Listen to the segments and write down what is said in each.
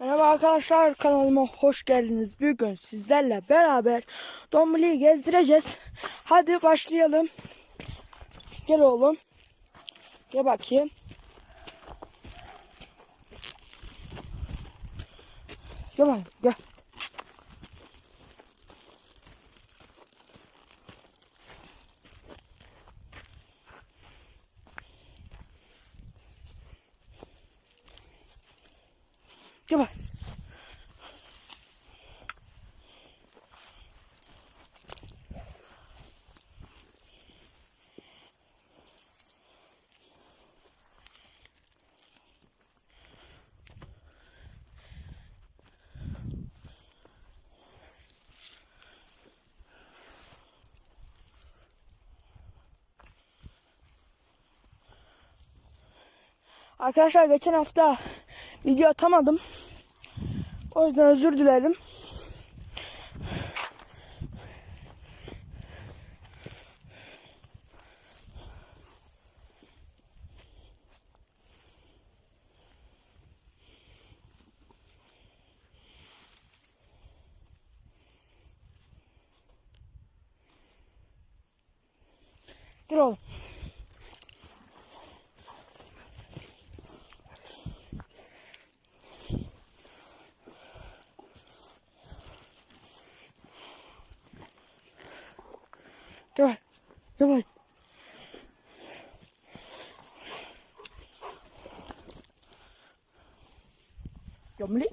Merhaba arkadaşlar kanalıma hoş geldiniz. Bugün sizlerle beraber Dombili'yi gezdireceğiz. Hadi başlayalım. Gel oğlum. Gel bakayım. Gel bakayım gel. Gel bak. Arkadaşlar geçen hafta video atamadım. O yüzden özür dilerim. Gir oğlum. Gel bak. Gel bak. Gömlek.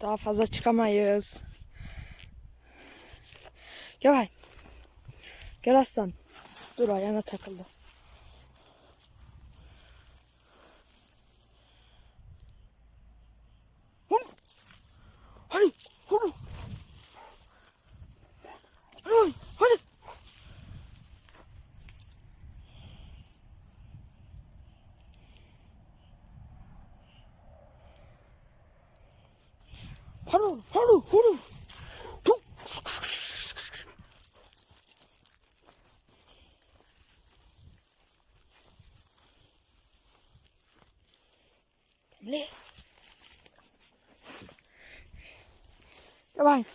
Daha fazla çıkamayız. Gel bak. Gel aslan. Dur ayağına takıldı. Hop. Hadi. Hadi. Hadi. Hadi. Hadi. Hadi. Hadi. Tuk. Ne? Gel bakayım.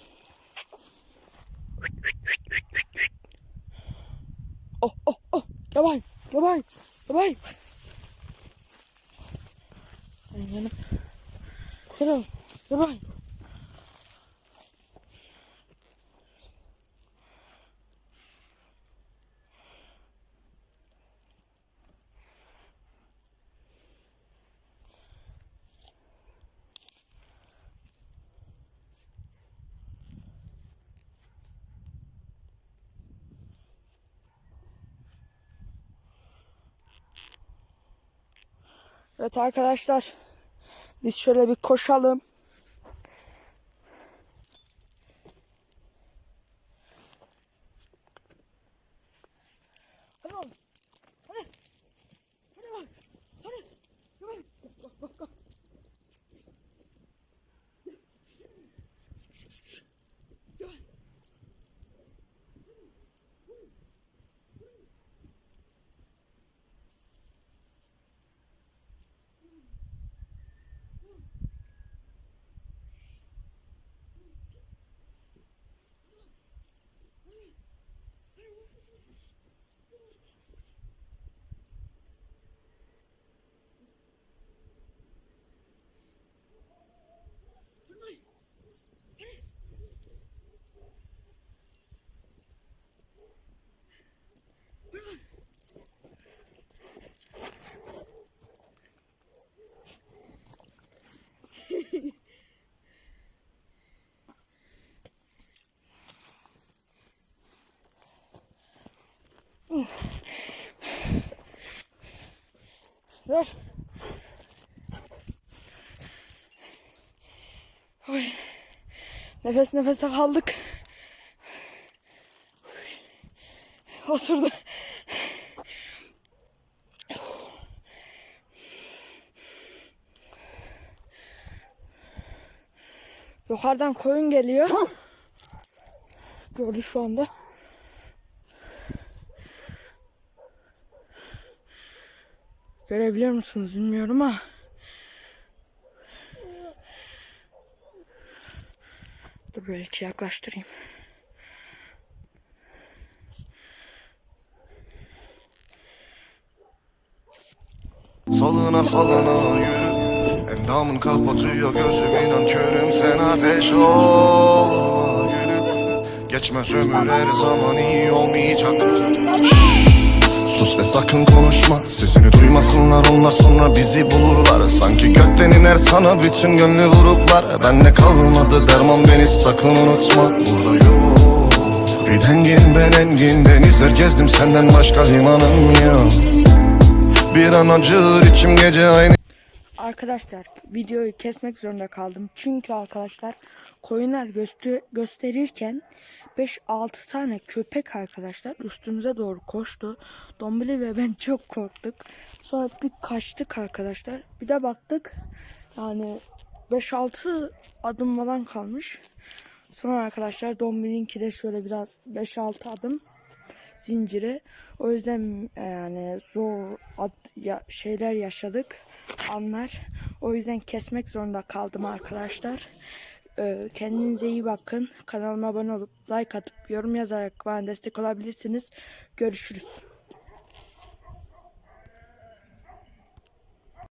Oh oh oh. Gel bakayım. Gel bakayım. Gel bakayım. Benim yanım. Gel oğlum. Gel bakayım. Evet arkadaşlar. Biz şöyle bir koşalım. Dur. Oy. Nefes nefese kaldık. Oturdu. Yukarıdan koyun geliyor. Gördü şu anda. Görebiliyor musunuz bilmiyorum ama. Dur belki yaklaştırayım. Salına salına yürü Endamın kapatıyor gözüm inan körüm Sen ateş olma gülüm Geçmez ömür her zaman iyi olmayacak Şşş, Sus ve sakın konuşma. Sesini duymasınlar onlar sonra bizi bulurlar. Sanki gökten iner sana bütün gönlü vuruklar Bende kalmadı derman beni sakın unutma. Burada yok. Bir dengin ben engin denizler gezdim senden başka limanım yok. Bir an acır içim gece aynı. Arkadaşlar videoyu kesmek zorunda kaldım. Çünkü arkadaşlar koyunlar göster gösterirken 5-6 tane köpek arkadaşlar üstümüze doğru koştu. Dombili ve ben çok korktuk. Sonra bir kaçtık arkadaşlar. Bir de baktık yani 5-6 adım falan kalmış. Sonra arkadaşlar Dombili'ninki de şöyle biraz 5-6 adım zinciri. O yüzden e, yani zor ad, ya, şeyler yaşadık anlar. O yüzden kesmek zorunda kaldım arkadaşlar. E, kendinize iyi bakın. Kanalıma abone olup like atıp yorum yazarak bana destek olabilirsiniz. Görüşürüz.